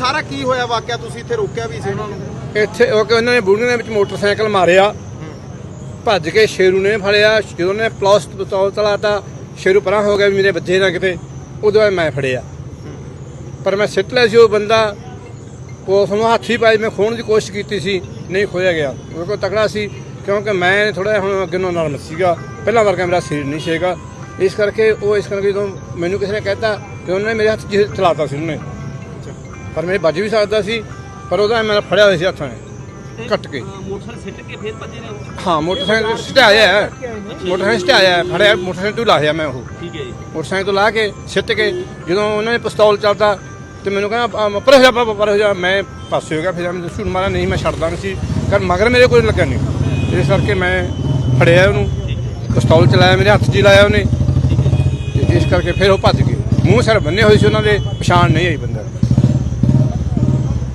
ਸਾਰਾ ਕੀ ਹੋਇਆ ਵਾਕਿਆ ਤੁਸੀਂ ਇੱਥੇ ਰੋਕਿਆ ਵੀ ਸੀ ਉਹਨਾਂ ਨੂੰ? ਇੱਥੇ ਉਹ ਕਿ ਉਹਨਾਂ ਨੇ ਬੁੜੀਆਂ ਦੇ ਵਿੱਚ ਮੋਟਰਸਾਈਕਲ ਮਾਰਿਆ। ਭੱਜ ਕੇ ਸ਼ੇਰੂ ਨੇ ਫੜਿਆ ਜਦੋਂ ਉਹਨੇ ਪਲਸ ਪਿਸਤੌਲ ਚਲਾਤਾ ਸ਼ੇਰੂ ਪਰਾਂ ਹੋ ਗਿਆ ਵੀ ਮੇਰੇ ਬੱਚੇ ਨਾ ਕਿਤੇ ਉਦੋਂ ਬਾਅਦ ਮੈਂ ਫੜਿਆ। ਪਰ ਮੈਂ ਸਿੱਟ ਲਿਆ ਸੀ ਉਹ ਬੰਦਾ ਉਸ ਨੂੰ ਹੱਥੀ ਪਾਈ ਮੈਂ ਖੋਣ ਦੀ ਕੋਸ਼ਿਸ਼ ਕੀਤੀ ਸੀ ਨਹੀਂ ਖੋਇਆ ਗਿਆ। ਉਹ ਕੋਲ ਤਕੜਾ ਸੀ ਕਿਉਂਕਿ ਮੈਂ ਥੋੜਾ ਹੁਣ ਅੱਗੇ ਨੂੰ ਨਰਮ ਸੀਗਾ। ਪਹਿਲਾਂ ਵਰਗਾ ਮੇਰਾ ਸਰੀਰ ਨਹੀਂ ਸੀਗਾ ਇਸ ਕਰਕੇ ਉਹ ਇਸ ਕਰਕੇ ਜਦੋਂ ਮੈਨੂੰ ਕਿਸੇ ਨੇ ਕਹਿਤਾ ਕਿ ਉਹਨੇ ਮੇਰੇ ਹੱਥ ਚਲਾਤਾ ਸੀ ਉਹਨੇ। ਪਰ ਮੇਰੇ ਵੱਜ ਵੀ ਸਕਦਾ ਸੀ ਪਰ ਉਹਦਾ ਮੈਂ ਫੜਿਆ ਹੋਇਆ ਸੀ ਹੱਥਾਂ ਨੇ ਕੱਟ ਕੇ। ਮੋਟਰਸਾਈਕਲ ਸਿੱਟ ਕੇ ਫੇਰ ਭੱਜੇ ਨੇ ਹਾਂ ਮੋਟਰਸਾਈਕਲ ਸਟਾਇਆ ਹੈ ਮੋਟਰਸਾਈਕਲ ਸਟਾਇਆ ਹੈ ਫੜਿਆ ਮੋਟਰਸਾਈਕਲ ਤੋਂ ਲਾਹਿਆ ਮੈਂ ਉਹ। ਠੀਕ ਹੈ ਜੀ। ਮੋਟਰਸਾਈਕਲ ਤੋਂ ਲਾ ਕੇ ਸਿੱਟ ਕੇ ਜਦੋਂ ਉਹਨਾਂ ਨੇ ਪਿਸਤੌਲ ਚੱਲਦਾ ਤੇ ਮੈਨੂੰ ਕਹਿੰਦਾ ਪਰ ਹੋ ਜਾ ਪਰ ਹੋ ਜਾ। ਮੈਂ ਪਾਸੇ ਹੋ ਗਿਆ ਫਿਰ ਮੈਂ ਝੂਠ ਮਾਰਿਆ ਨਹੀਂ ਮੈਂ ਛੱਡਦਾ ਨਹੀਂ ਸੀ। ਕਰ ਮਗਰ ਮੇਰੇ ਕੋਈ ਲੱਗਾ ਨਹੀਂ। ਇਸ ਕਰਕੇ ਮੈਂ ਫੜਿਆ ਉਹਨੂੰ। ਪਿਸਤੌਲ ਚਲਾਇਆ ਮੇਰੇ ਹੱਥ 'ਚ ਹੀ ਲਾਇਆ ਉਹਨੇ। ਇਸ ਕਰਕੇ ਫਿਰ ਉਹ ਭੱਜ ਗਏ। ਮੂੰਹ ਸਿਰ ਬੰਨੇ ਹੋਏ ਸੀ ਉਹਨਾਂ ਦੇ ਪਛਾਣ ਨਹੀਂ ਆਈ ਬੰਦਾ